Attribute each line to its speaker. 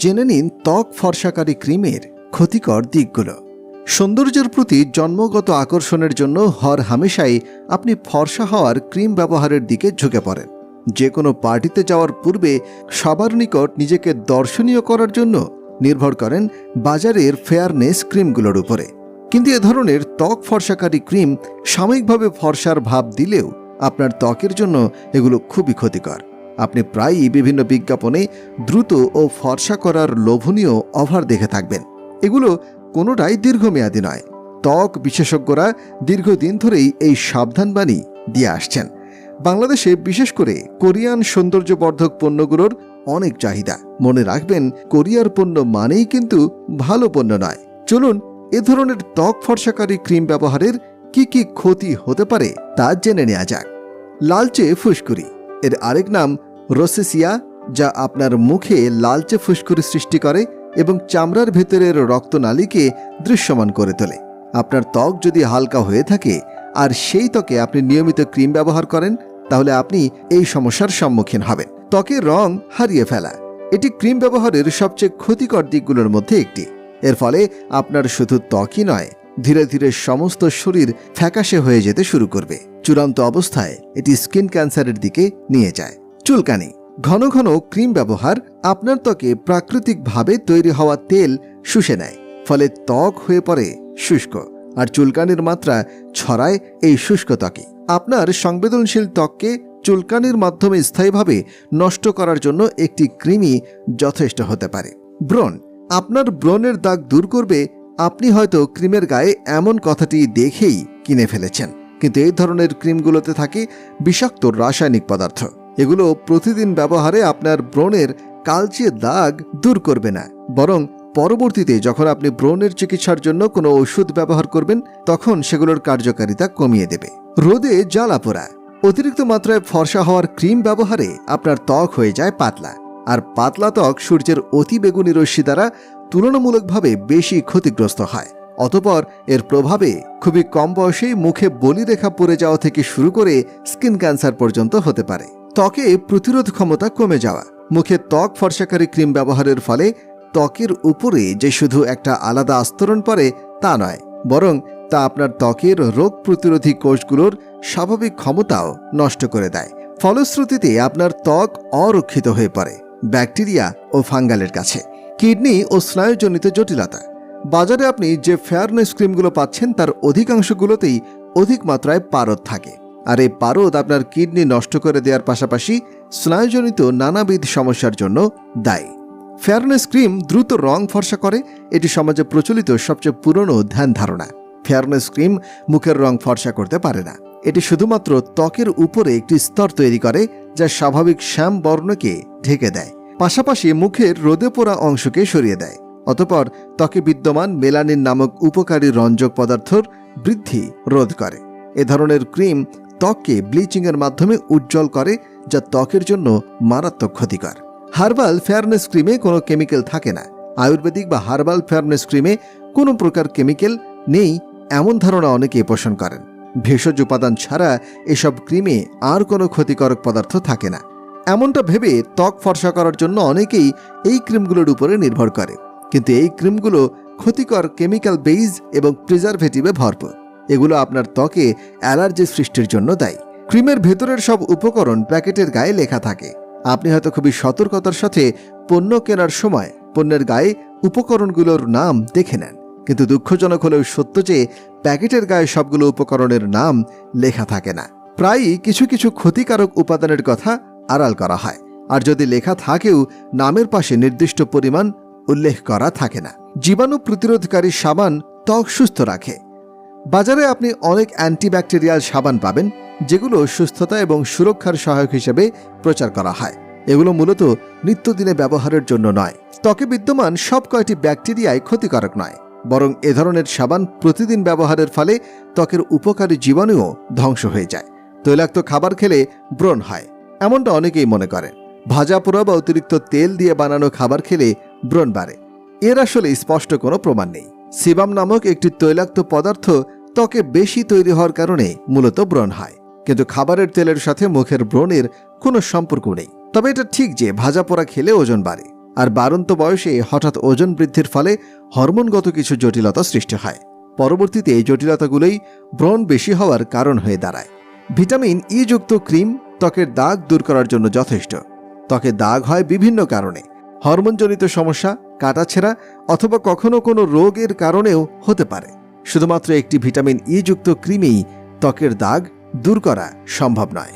Speaker 1: জেনে নিন ত্বক ফর্সাকারী ক্রিমের ক্ষতিকর দিকগুলো। সৌন্দর্যের প্রতি জন্মগত আকর্ষণের জন্য হর হামেশাই আপনি ফর্সা হওয়ার ক্রিম ব্যবহারের দিকে ঝুঁকে পড়েন। যে কোনো পার্টিতে যাওয়ার পূর্বে সবার নিকট নিজেকে দর্শনীয় করার জন্য নির্ভর করেন বাজারের ফেয়ারনেস ক্রিমগুলোর উপরে। কিন্তু এ ধরনের ত্বক ফর্সাকারী ক্রিম সাময়িকভাবে ফর্সার ভাব দিলেও আপনার ত্বকের জন্য এগুলো খুবই ক্ষতিকর। আপনি প্রায়ই বিভিন্ন বিজ্ঞাপনে দ্রুত ও ফর্সা করার লোভনীয় অফার দেখে থাকবেন। এগুলো কোনোটাই দীর্ঘমেয়াদী নয়। ত্বক বিশেষজ্ঞরা দীর্ঘদিন ধরেই এই সাবধানবাণী দিয়ে আসছেন। বাংলাদেশে বিশেষ করে কোরিয়ান সৌন্দর্যবর্ধক পণ্যগুলোর অনেক চাহিদা। মনে রাখবেন, কোরিয়ার পণ্য মানেই কিন্তু ভালো পণ্য নয়। চলুন, এ ধরনের ত্বক ফর্সাকারী ক্রিম ব্যবহারের কি কি ক্ষতি হতে পারে তা জেনে নেওয়া যাক। লালচে ফুসকুরি এর আরেক নাম রোসেসিয়া, যা আপনার মুখে লালচে ফুসকুড়ি সৃষ্টি করে এবং চামড়ার ভেতরের রক্তনালীকে দৃশ্যমান করে তোলে। আপনার ত্বক যদি হালকা হয়ে থাকে আর সেই ত্বকে আপনি নিয়মিত ক্রিম ব্যবহার করেন, তাহলে আপনি এই সমস্যার সম্মুখীন হবেন। ত্বকের রং হারিয়ে ফেলা। এটি ক্রিম ব্যবহারের সবচেয়ে ক্ষতিকর দিকগুলোর মধ্যে একটি। এর ফলে আপনার শুধু ত্বকই নয়, ধীরে ধীরে সমস্ত শরীর ফ্যাকাশে হয়ে যেতে শুরু করবে। চূড়ান্ত অবস্থায় এটি স্কিন ক্যান্সারের দিকে নিয়ে যায়। চুলকানি। ঘন ঘন ক্রিম ব্যবহার আপনার ত্বকে প্রাকৃতিকভাবে তৈরি হওয়া তেল শুষে নেয়, ফলে ত্বক হয়ে পড়ে শুষ্ক। আর চুলকানির মাত্রা ছড়ায় এই শুষ্ক ত্বকে। আপনার সংবেদনশীল ত্বককে চুলকানির মাধ্যমে স্থায়ীভাবে নষ্ট করার জন্য একটি ক্রিমই যথেষ্ট হতে পারে। ব্রণ। আপনার ব্রণের দাগ দূর করবে। আপনি হয়তো ক্রিমের গায়ে এমন কথাটি দেখেই কিনে ফেলেছেন। কিন্তু এই ধরনের ক্রিমগুলোতে থাকে বিষাক্ত রাসায়নিক পদার্থ। এগুলো প্রতিদিন ব্যবহারে আপনার ব্রণের কালচে দাগ দূর করবে না। বরং পরবর্তীতে যখন আপনি ব্রণের চিকিৎসার জন্য কোনো ওষুধ ব্যবহার করবেন, তখন সেগুলোর কার্যকারিতা কমিয়ে দেবে। রোদে জ্বালা পোড়া। অতিরিক্ত মাত্রায় ফর্সা হওয়ার ক্রিম ব্যবহারে আপনার ত্বক হয়ে যায় পাতলা। আর পাতলা ত্বক সূর্যের অতি বেগুনি রশ্মি দ্বারা তুলনামূলকভাবে বেশি ক্ষতিগ্রস্ত হয়। অতপর এর প্রভাবে খুবই কম বয়সেই মুখে বলিরেখা পড়ে যাওয়া থেকে শুরু করে স্কিন ক্যান্সার পর্যন্ত হতে পারে। ত্বকে প্রতিরোধ ক্ষমতা কমে যাওয়া। মুখে ত্বক ফর্সাকারী ক্রিম ব্যবহারের ফলে ত্বকের উপরে যে শুধু একটা আলাদা আস্তরণ পড়ে, তা নয়, বরং তা আপনার ত্বকের রোগ প্রতিরোধী কোষগুলোর স্বাভাবিক ক্ষমতাও নষ্ট করে দেয়। ফলশ্রুতিতে আপনার ত্বক অরক্ষিত হয়ে পড়ে, ব্যাকটেরিয়া ও ফাঙ্গালের কাছে। কিডনি ও স্নায়ুজনিত জটিলতা। বাজারে আপনি যে ফেয়ারনেস ক্রিমগুলো পাচ্ছেন, তার অধিকাংশগুলোতেই অধিক মাত্রায় পারদ থাকে। আর এই পারদ আপনার কিডনি নষ্ট করে দেওয়ার পাশাপাশি স্নায়ুজনিত নানাবিধ সমস্যার জন্য দায়ী। ফেয়ারনেস ক্রিম দ্রুত রং ফর্সা করে, এটি সমাজে প্রচলিত সবচেয়ে পুরনো ধ্যান ধারণা। ফেয়ারনেস ক্রিম মুখের রং ফর্সা করতে পারে না। এটি শুধুমাত্র ত্বকের উপরে একটি স্তর তৈরি করে, যা স্বাভাবিক শ্যাম বর্ণকে ঢেকে দেয়। পাশাপাশি মুখের রোদে পোড়া অংশকে সরিয়ে দেয়। অতপর ত্বকে বিদ্যমান মেলানিন নামক উপকারী রঞ্জক পদার্থর বৃদ্ধি রোধ করে। এ ধরনের ক্রিম ত্বককে ব্লিচিংয়ের মাধ্যমে উজ্জ্বল করে, যা ত্বকের জন্য মারাত্মক ক্ষতিকর। হার্বাল ফেয়ারনেস ক্রিমে কোনো কেমিক্যাল থাকে না। আয়ুর্বেদিক বা হার্বাল ফেয়ারনেস ক্রিমে কোনো প্রকার কেমিক্যাল নেই, এমন ধারণা অনেকে পোষণ করেন। ভেষজ উপাদান ছাড়া এসব ক্রিমে আর কোনো ক্ষতিকারক পদার্থ থাকে না। এমনটা ভেবে ত্বক ফর্সা করার জন্য অনেকেই এই ক্রিমগুলোর উপরে নির্ভর করে। কিন্তু এই ক্রিমগুলো ক্ষতিকর কেমিক্যাল বেইজ এবং প্রিজারভেটিভে ভরপুর। এগুলো আপনার ত্বকে অ্যালার্জি সৃষ্টির জন্য দায়ী। ক্রিমের ভেতরের সব উপকরণ প্যাকেটের গায়ে লেখা থাকে। আপনি হয়তো খুবই সতর্কতার সাথে পণ্য কেনার সময় পণ্যের গায়ে উপকরণগুলোর নাম দেখে নেন। কিন্তু দুঃখজনক হলেও সত্য যে প্যাকেটের গায়ে সবগুলো উপকরণের নাম লেখা থাকে না। প্রায়ই কিছু কিছু ক্ষতিকারক উপাদানের কথা আড়াল করা হয়। আর যদি লেখা থাকেও, নামের পাশে নির্দিষ্ট পরিমাণ উল্লেখ করা থাকে না। জীবাণু প্রতিরোধকারী সাবান ত্বক সুস্থ রাখে। বাজারে আপনি অনেক অ্যান্টিব্যাকটেরিয়াল সাবান পাবেন, যেগুলো সুস্থতা এবং সুরক্ষার সহায়ক হিসেবে প্রচার করা হয়। এগুলো মূলত নিত্যদিনে ব্যবহারের জন্য নয়। ত্বকে বিদ্যমান সব কয়টি ব্যাকটেরিয়ায় ক্ষতিকারক নয়, বরং এ ধরনের সাবান প্রতিদিন ব্যবহারের ফলে ত্বকের উপকারী জীবাণুও ধ্বংস হয়ে যায়। তৈলাক্ত খাবার খেলে ব্রণ হয়, এমনটা অনেকেই মনে করেন। ভাজা পোড়া বা অতিরিক্ত তেল দিয়ে বানানো খাবার খেলে ব্রণ বাড়ে। এর আসলে স্পষ্ট কোনো প্রমাণ নেই। সিবাম নামক একটি তৈলাক্ত পদার্থ ত্বকে বেশি তৈরি হওয়ার কারণে মূলত ব্রণ হয়। কিন্তু খাবারের তেলের সাথে মুখের ব্রণের কোনো সম্পর্ক নেই। তবে এটা ঠিক যে ভাজা পোড়া খেলে ওজন বাড়ে। আর বাড়ন্ত বয়সে হঠাৎ ওজন বৃদ্ধির ফলে হরমোনগত কিছু জটিলতা সৃষ্টি হয়। পরবর্তীতে এই জটিলতাগুলোই ব্রণ বেশি হওয়ার কারণ হয়ে দাঁড়ায়। ভিটামিন ই যুক্ত ক্রিম ত্বকের দাগ দূর করার জন্য যথেষ্ট। ত্বকে দাগ হয় বিভিন্ন কারণে। হরমোনজনিত সমস্যা, কাটাছেঁড়া অথবা কখনো কোনো রোগের কারণেও হতে পারে। শুধুমাত্র একটি ভিটামিন ই যুক্ত ক্রিমেই ত্বকের দাগ দূর করা সম্ভব নয়।